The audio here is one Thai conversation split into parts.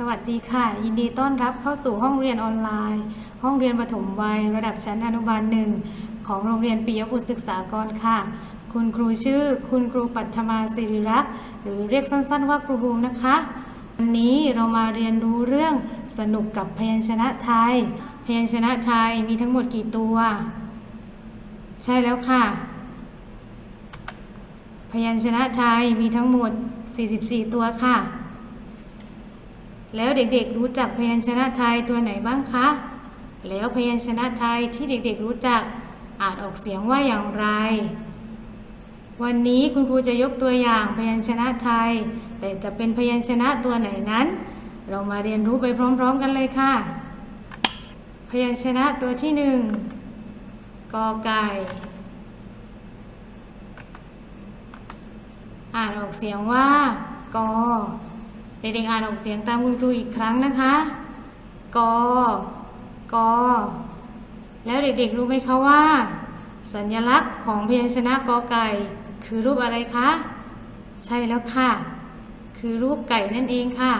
สวัสดีค่ะ ยินดีต้อนรับเข้าสู่ห้องเรียนออนไลน์ ห้องเรียนประถมวัย ระดับชั้นอนุบาลหนึ่งของโรงเรียนปิยบุตรศึกษากรค่ะ คุณครูชื่อ คุณครูปัทมาศิริรักษ์หรือเรียกสั้นๆว่าครูบูมนะคะวันนี้เรามาเรียนรู้เรื่องสนุกกับพยัญชนะไทย พยัญชนะไทยมีทั้งหมดกี่ตัว ใช่แล้วค่ะ พยัญชนะไทยมีทั้งหมด 44 ตัวค่ะ แล้วเด็กๆรู้จักพยัญชนะไทยตัวไหนบ้างคะ แล้วพยัญชนะไทยที่เด็กๆรู้จักอ่านออกเสียงว่าอย่างไร วันนี้คุณครูจะยกตัวอย่างพยัญชนะไทย แต่จะเป็นพยัญชนะตัวไหนนั้น เรามาเรียนรู้ไปพร้อมๆกันเลยค่ะ พยัญชนะตัวที่หนึ่งกอไก่ อ่านออกเสียงว่ากอ เด็กๆอ่านออกเสียงตามคุณครูอีกครั้งนะคะ กอกอแล้วเด็กๆรู้ไหมคะว่า สัญลักษณ์ของพยัญชนะกอไก่ คือรูปอะไรคะ ใช่แล้วค่ะ คือรูปไก่นั่นเองค่ะ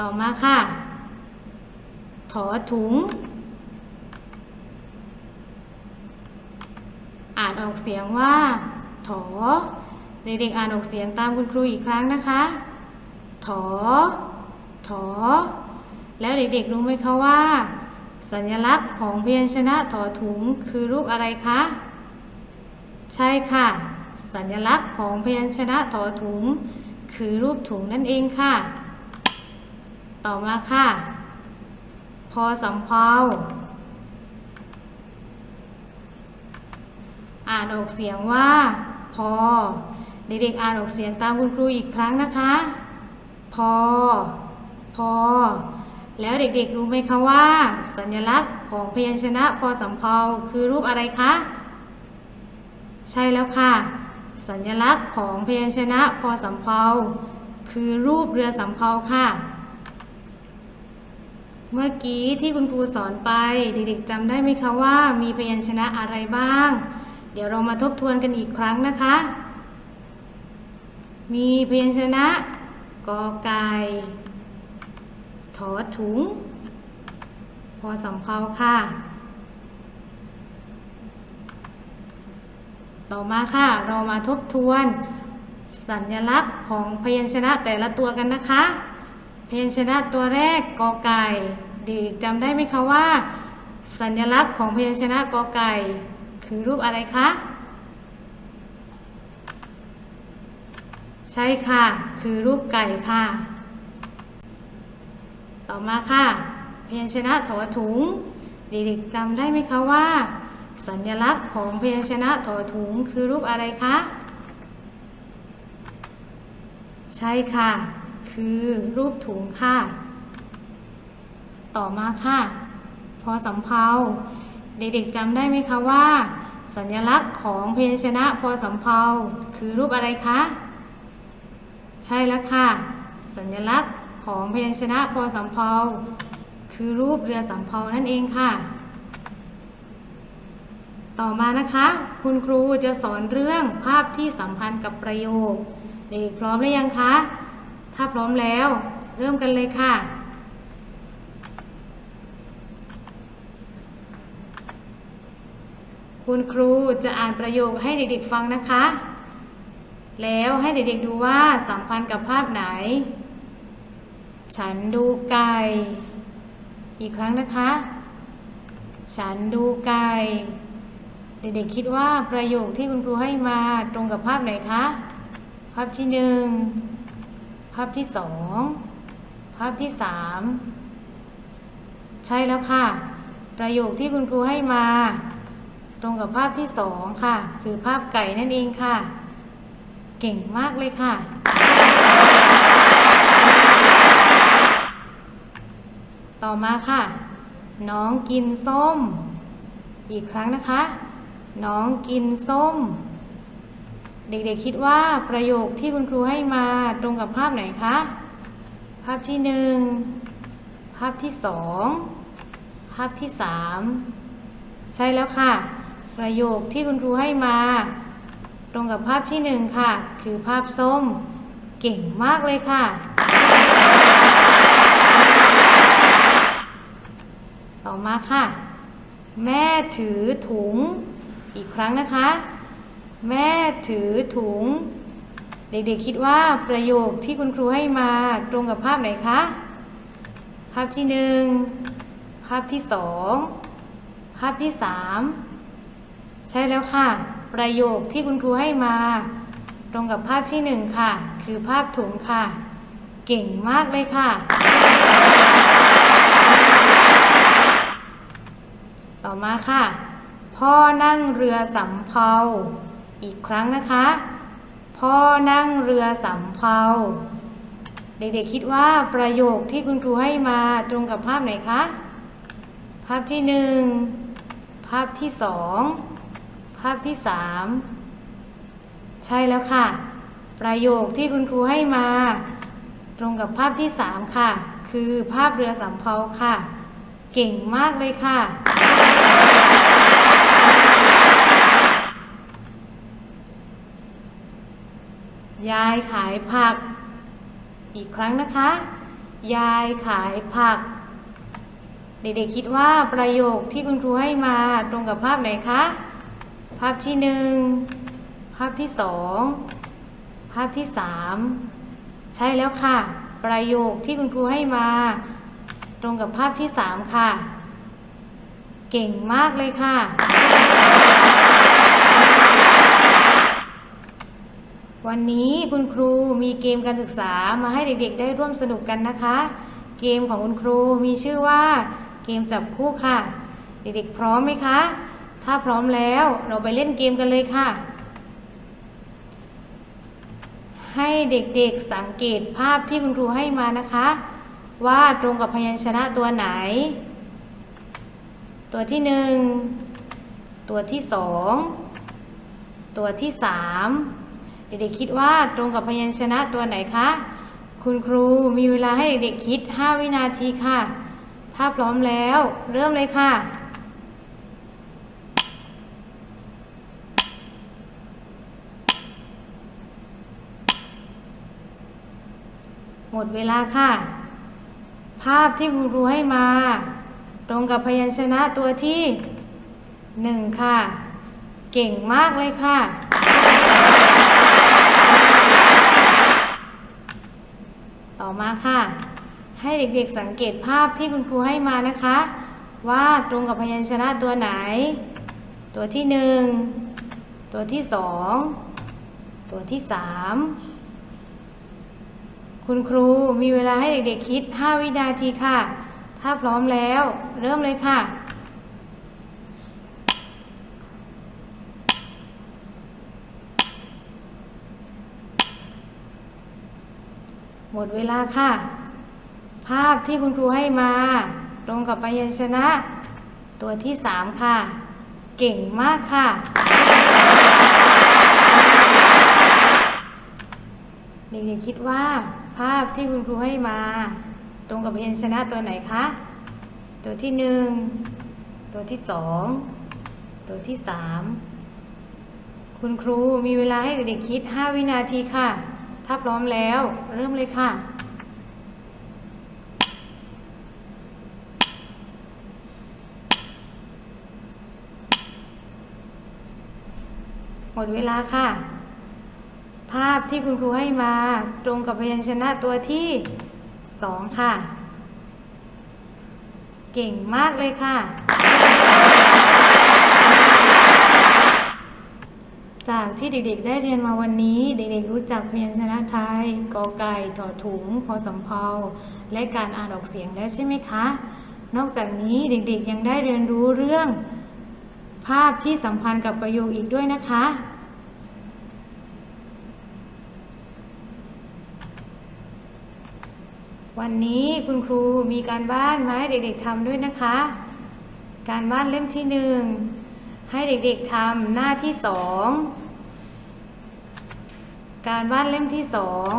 ต่อมาค่ะ ถอถุง อ่านออกเสียงว่า ถอ เด็กๆอ่านออกเสียงตามคุณครูอีกครั้งนะคะ ถอ ถอ แล้วเด็กๆรู้ไหมคะว่า สัญลักษณ์ของพยัญชนะถอถุงคือรูปอะไรคะ ใช่ค่ะ สัญลักษณ์ของพยัญชนะถอถุง คือรูปถุงนั่นเองค่ะ ต่อมาค่ะ พอสำเพาอ่านออกเสียงว่า พอ เด็กๆอ่านออกเสียงตามคุณครูอีกครั้งนะคะ พอ พอ แล้วเด็กๆรู้ไหมคะว่า สัญลักษณ์ของพยัญชนะพอสำเพาคือรูปอะไรคะ ใช่แล้วค่ะ สัญลักษณ์ของพยัญชนะพอสำเพาคือรูปเรือสำเภาค่ะ เมื่อกี้ที่คุณครูสอนไป เด็กๆจำได้ไหมคะว่า มีพยัญชนะอะไรบ้าง เดี๋ยวเรามาทบทวนกันอีกครั้งนะคะ มีพยัญชนะ กอไก่ถอถุง พอสำเพาค่ะ ต่อมาค่ะ เรามาทบทวนสัญลักษณ์ของพยัญชนะแต่ละตัวกันนะคะ พยัญชนะตัวแรกกอไก่เด็กจำได้ไหมคะว่า สัญลักษณ์ของพยัญชนะกอไก่ คือรูปอะไรคะ ใช่ค่ะ คือรูปไก่ค่ะ ต่อมาค่ะ พยัญชนะถอถุง เด็กๆจำได้ไหมคะว่า สัญลักษณ์ของพยัญชนะถอถุงคือรูปอะไรคะ ใช่ค่ะ คือรูปถุงค่ะ ต่อมาค่ะ พอสำเพาเด็กๆจำได้ไหมคะว่า สัญลักษณ์ของพยัญชนะพอสำเพาคือรูปอะไรคะ ใช่แล้วค่ะ สัญลักษณ์ของพยัญชนะพอสำเพาคือรูปเรือสำเภานั่นเองค่ะ ต่อมานะคะ คุณครูจะสอนเรื่องภาพที่สัมพันธ์กับประโยคเด็กพร้อมหรือยังคะ ถ้าพร้อมแล้ว เริ่มกันเลยค่ะคุณครูจะอ่านประโยคให้เด็กๆฟังนะคะ แล้วให้เด็กๆดูว่าสัมพันธ์กับภาพไหน ฉันดูไก่ อีกครั้งนะคะ ฉันดูไก่ เด็กๆคิดว่าประโยคที่คุณครูให้มาตรงกับภาพไหนคะ ภาพที่หนึ่ง ภาพที่สอง ภาพที่สาม ใช่แล้วค่ะ ประโยคที่คุณครูให้มา ตรงกับภาพที่สองค่ะ คือภาพไก่นั่นเองค่ะ เก่งมากเลยค่ะ ต่อมาค่ะ น้องกินส้ม อีกครั้งนะคะ น้องกินส้ม เด็กๆคิดว่าประโยคที่คุณครูให้มาตรงกับภาพไหนคะ ภาพที่หนึ่ง ภาพที่สอง ภาพที่สาม ใช่แล้วค่ะ ประโยคที่คุณครูให้มา ตรงกับภาพที่หนึ่งค่ะ คือภาพส้ม เก่งมากเลยค่ะ ต่อมาค่ะ แม่ถือถุง อีกครั้งนะคะ แม่ถือถุง เด็กๆคิดว่าประโยคที่คุณครูให้มาตรงกับภาพไหนคะ ภาพที่หนึ่งภาพที่สองภาพที่สาม ใช่แล้วค่ะ ประโยคที่คุณครูให้มา ตรงกับภาพที่หนึ่งค่ะ คือภาพถุงค่ะ เก่งมากเลยค่ะ ต่อมาค่ะ พ่อนั่งเรือสำเภา อีกครั้งนะคะ พ่อนั่งเรือสำเภา เด็กๆคิดว่าประโยคที่คุณครูให้มาตรงกับภาพไหนคะ ภาพที่หนึ่งภาพที่สอง ภาพที่สามใช่แล้วค่ะ ประโยคที่คุณครูให้มา ตรงกับภาพที่สามค่ะ คือภาพเรือสำเภาค่ะ เก่งมากเลยค่ะ ยายขายผัก อีกครั้งนะคะ ยายขายผัก เด็กๆคิดว่าประโยคที่คุณครูให้มาตรงกับภาพไหนคะาพที่หนึ่งภาพที่สองภาพที่สามใช่แล้วค่ะ ประโยคที่คุณครูให้มา ตรงกับภาพที่สามค่ะ เก่งมากเลยค่ะ วันนี้คุณครูมีเกมการศึกษามาให้เด็กๆ ได้ร่วมสนุกกันนะคะ เกมของคุณครูมีชื่อว่า เกมจับคู่ค่ะ เด็กๆพร้อมไหมคะ ถ้าพร้อมแล้วเราไปเล่นเกมกันเลยค่ะ ให้เด็กๆสังเกตภาพที่คุณครูให้มานะคะ ว่าตรงกับพยัญชนะตัวไหน ตัวที่หนึ่งตัวที่สองตัวที่สามเด็กๆคิดว่าตรงกับพยัญชนะตัวไหนคะคุณครูมีเวลาให้เด็กๆคิด 5 วินาทีค่ะ ถ้าพร้อมแล้วเริ่มเลยค่ะ หมดเวลาค่ะ ภาพที่คุณครูให้มา ตรงกับพยัญชนะตัวที่หนึ่งค่ะ เก่งมากเลยค่ะ ต่อมาค่ะ ให้เด็กๆสังเกตภาพที่คุณครูให้มานะคะ ว่าตรงกับพยัญชนะตัวไหน ตัวที่หนึ่งตัวที่สองตัวที่สาม คุณครูมีเวลาให้เด็กๆคิด 5 วินาทีค่ะ ถ้าพร้อมแล้ว เริ่มเลยค่ะหมดเวลาค่ะ ภาพที่คุณครูให้มา ตรงกับพยัญชนะ ตัวที่สามค่ะ เก่งมากค่ะ เด็กๆคิดว่า ภาพที่คุณครูให้มา ตรงกับพยัญชนะตัวไหนคะ ตัวที่หนึ่งตัวที่สองตัวที่สามคุณครูมีเวลาให้เด็กๆคิด 5 วินาทีค่ะ ถ้าพร้อมแล้ว เริ่มเลยค่ะหมดเวลาค่ะ ภาพที่คุณครูให้มาตรงกับพยัญชนะตัวที่สองค่ะ เก่งมากเลยค่ะ จากที่เด็กๆได้เรียนมาวันนี้ เด็กๆรู้จักพยัญชนะไทยกอไก่ถอถุง พอสำเพาและการอ่านออกเสียงแล้วใช่ไหมคะ นอกจากนี้เด็กๆยังได้เรียนรู้เรื่อง ภาพที่สัมพันธ์กับประโยคอีกด้วยนะคะ วันนี้คุณครูมีการบ้านมาให้เด็กๆทำด้วยนะคะ การบ้านเล่มที่หนึ่งให้เด็กๆทำหน้าที่สองการบ้านเล่มที่สอง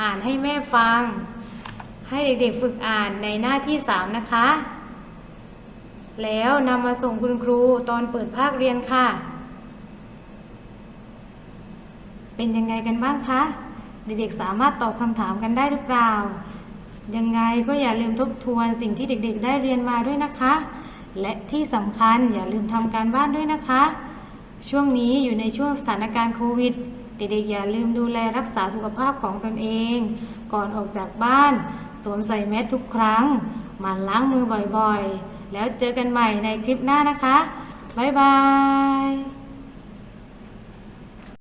อ่านให้แม่ฟัง ให้เด็กๆฝึกอ่านในหน้าที่สามนะคะ แล้วนำมาส่งคุณครูตอนเปิดภาคเรียนค่ะ เป็นยังไงกันบ้างคะ เด็กๆสามารถตอบคำถามกันได้หรือเปล่า ยังไงก็อย่าลืมทบทวนสิ่งที่เด็กๆ ได้เรียนมาด้วยนะคะ และที่สำคัญอย่าลืมทำการบ้านด้วยนะคะ ช่วงนี้อยู่ในช่วงสถานการณ์โควิด เด็กๆ อย่าลืมดูแลรักษาสุขภาพของตนเอง ก่อนออกจากบ้าน สวมใส่แมสทุกครั้งหมั่นล้างมือบ่อยๆ แล้วเจอกันใหม่ในคลิปหน้านะคะ บ๊ายบาย